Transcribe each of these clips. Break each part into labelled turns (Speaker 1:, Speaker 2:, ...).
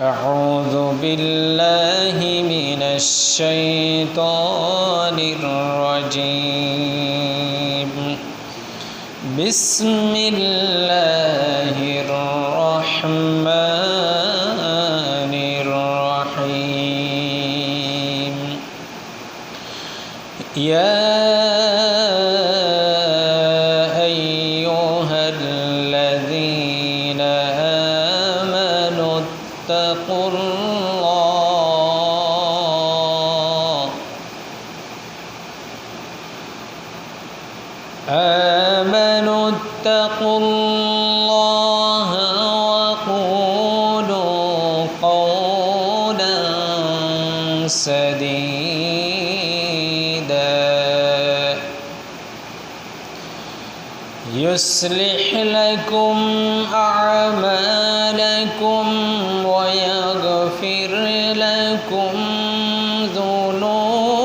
Speaker 1: أعوذ بالله من الشيطان الرجيم. بسم الله الرحمن الرحيم. يا أيها الذين آمنوا اتقوا الله وقولوا قولا سديدا يصلح لكم أعمالكم ويغفر لكم ذنوبكم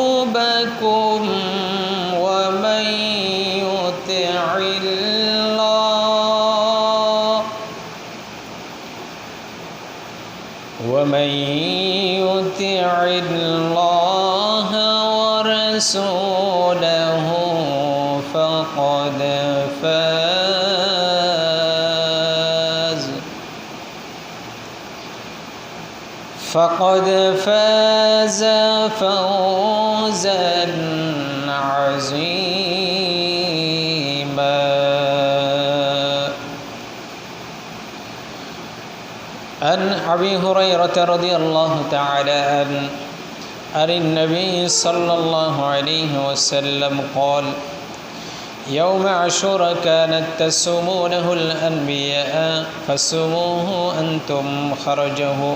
Speaker 1: الله ورسوله فقد فاز. فقد فاز فوزا عظيما. عن أبي هريرة رضي الله تعالى عنه عن النبي صلى الله عليه وسلم قال يوم عاشوراء كانت تسومونه الأنبياء فسموه أنتم خرجه.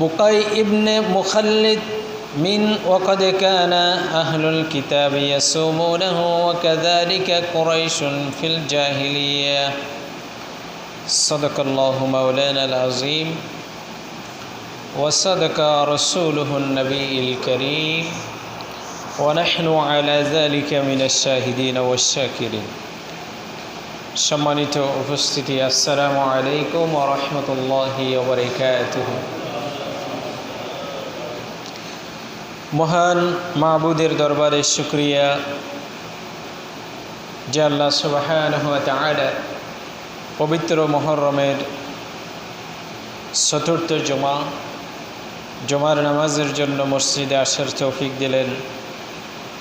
Speaker 1: بقي ابن مخلد من وقد كان أهل الكتاب يسومونه وكذلك قريش في الجاهلية. صدق الله مولانا العظيم. وصدق رسوله النبي الكريم ونحن على ذلك من الشاهدين والشاكرين সম্মানিত উপস্থিতি আসসালামু আলাইকুম ওরহমতুল্লাহি ওবরাকাতুহ মহান মাহবুদের দরবারে শুক্রিয়া যে আল্লাহ সুবাহানহ তাআলা পবিত্র মহরমের চতুর্থ জমা জমার নামাজের জন্য মসজিদে আসার তৌফিক দিলেন।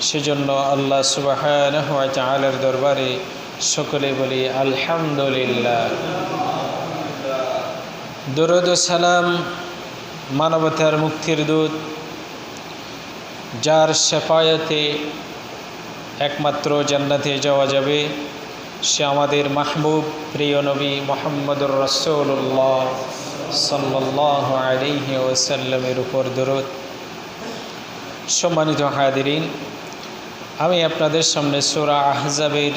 Speaker 1: সেজন্য আল্লাহ সুবাহানহ তাআলার দরবারে সকলে বলি, আলহামদুলিল্লাহ। দরুদ সালাম মানবতার মুক্তির দূত, যার শেফায়তে একমাত্র জান্নাতে যাওয়া যাবে। সে আমাদের মাহবুব, প্রিয় নবী মোহাম্মদুর রসৌল্লাহ সাল্লাহ উপর দরদ। সম্মানিত হাদিরিন আমি আপনাদের সামনে সোরা আহজাবের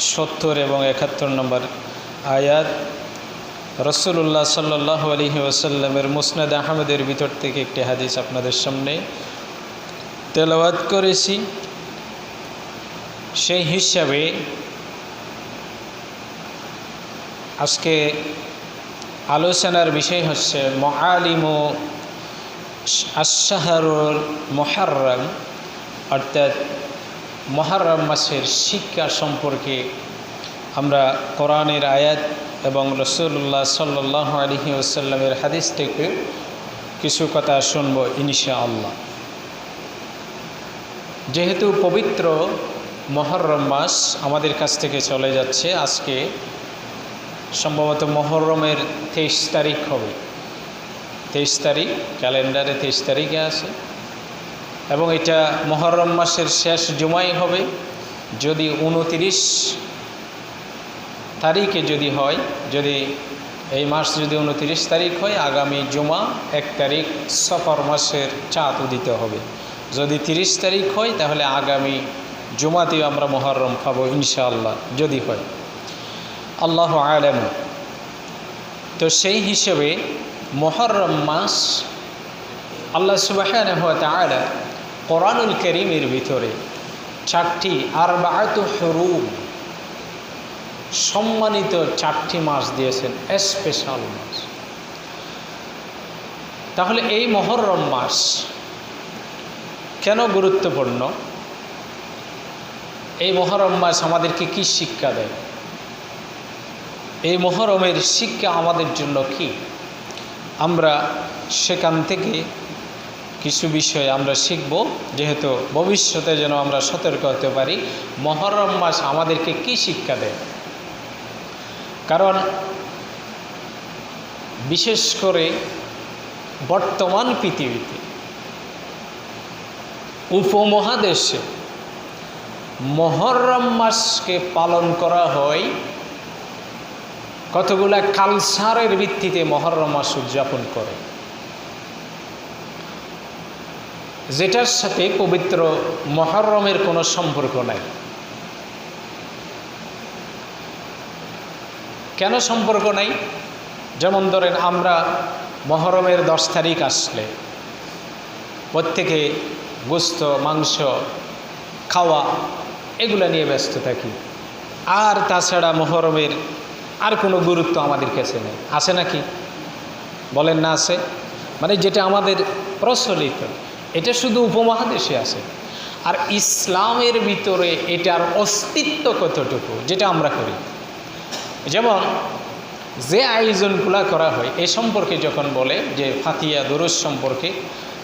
Speaker 1: সত্তর এবং একাত্তর নম্বর আয়াত রসুল্লাহ সাল্লাহ আলহি ওসাল্লামের মুসনাদ আহমেদের ভিতর থেকে একটি হাদিস আপনাদের সামনে তেলাওয়াত করেছি। সেই হিসাবে আজকে আলোচনার বিষয় হচ্ছে মহালিম আশাহরুল মহারম অর্থাৎ মহারম মাসের শিক্ষা সম্পর্কে আমরা কোরআনের আয়াত এবং রসুল্লাহ সাল্লাহ আলহি ওসাল্লামের হাদিস থেকে কিছু কথা শুনব ইনশা আল্লাহ যেহেতু পবিত্র মহরম মাস আমাদের কাছ থেকে চলে যাচ্ছে, আজকে সম্ভবত মহরমের তেইশ তারিখ হবে। তেইশ তারিখ, ক্যালেন্ডারে তেইশ তারিখে আছে। এবং এটা মহরম মাসের শেষ জুমাই হবে। যদি উনতিরিশ তারিখে যদি হয়, যদি এই মাস যদি উনতিরিশ তারিখ হয়, আগামী জুমা এক তারিখ সফর মাসের চাঁদ উদিত হবে। যদি তিরিশ তারিখ হয়, তাহলে আগামী জুমাতেও আমরা মহরম পাবো ইনশাআল্লাহ, যদি হয়। আল্লাহ আলম। তো সেই হিসেবে মহরম মাস আল্লাহ সুবাহ কোরআনুল করিমের ভিতরে চারটি আর বায়ত হরুম সম্মানিত চারটি মাস দিয়েছেন স্পেশাল মাস। তাহলে এই মহরম মাস কেন গুরুত্বপূর্ণ? এই মহরম মাস আমাদেরকে কি শিক্ষা দেয়? এই মহরমের শিক্ষা আমাদের জন্য কি? আমরা সেখান থেকে কিছু বিষয় আমরা শিখব, যেহেতু ভবিষ্যতে যেন আমরা সতর্ক হতে পারি, মহরম মাস আমাদেরকে কি শিক্ষা দেয়? কারণ বিশেষ করে বর্তমান পৃথিবীতে, উপমহাদেশে মহরম মাসকে পালন করা হয় কতগুলা কালচারের ভিত্তিতে মহরম মাস উদযাপন করে। যেটার সাথে পবিত্র মহরমের কোনো সম্পর্ক নাই। কেন সম্পর্ক নাই? যেমন ধরেন আমরা মহরমের দশ তারিখ আসলে প্রত্যেকে গোস্ত, মাংস, খাওয়া, এগুলো নিয়ে ব্যস্ত থাকি। আর তাছাড়া মহরমের আর কোনো গুরুত্ব আমাদের কাছে নেই। আছে নাকি? বলেন না আছে? মানে যেটা আমাদের প্রচলিত, এটা শুধু উপমহাদেশে আছে। আর ইসলামের ভিতরে এটার অস্তিত্ব কতটুকু, যেটা আমরা করি? যেমন, যে আয়োজনগুলো করা হয়, এ সম্পর্কে যখন বলে যে ফাতিয়া দরুজ সম্পর্কে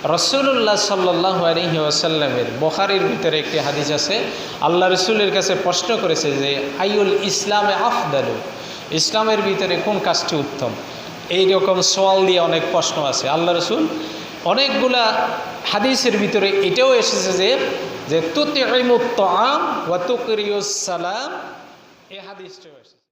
Speaker 1: রসুল্লাহ সাল্লাহ আলহি ওয়াসাল্লামের বখারির ভিতরে একটি হাদিস আছে, আল্লাহ রসুলের কাছে প্রশ্ন করেছে যে আইউল ইসলামে আফদালু ইসলামের ভিতরে কোন কাজটি উত্তম? এই রকম সোয়াল দিয়ে অনেক প্রশ্ন আছে। আল্লাহ রসুল অনেকগুলা হাদিসের ভিতরে এটাও এসেছে যে যে তুতিমুত্ত আম ওয়া সালাম, এই হাদিসটাও এসেছে।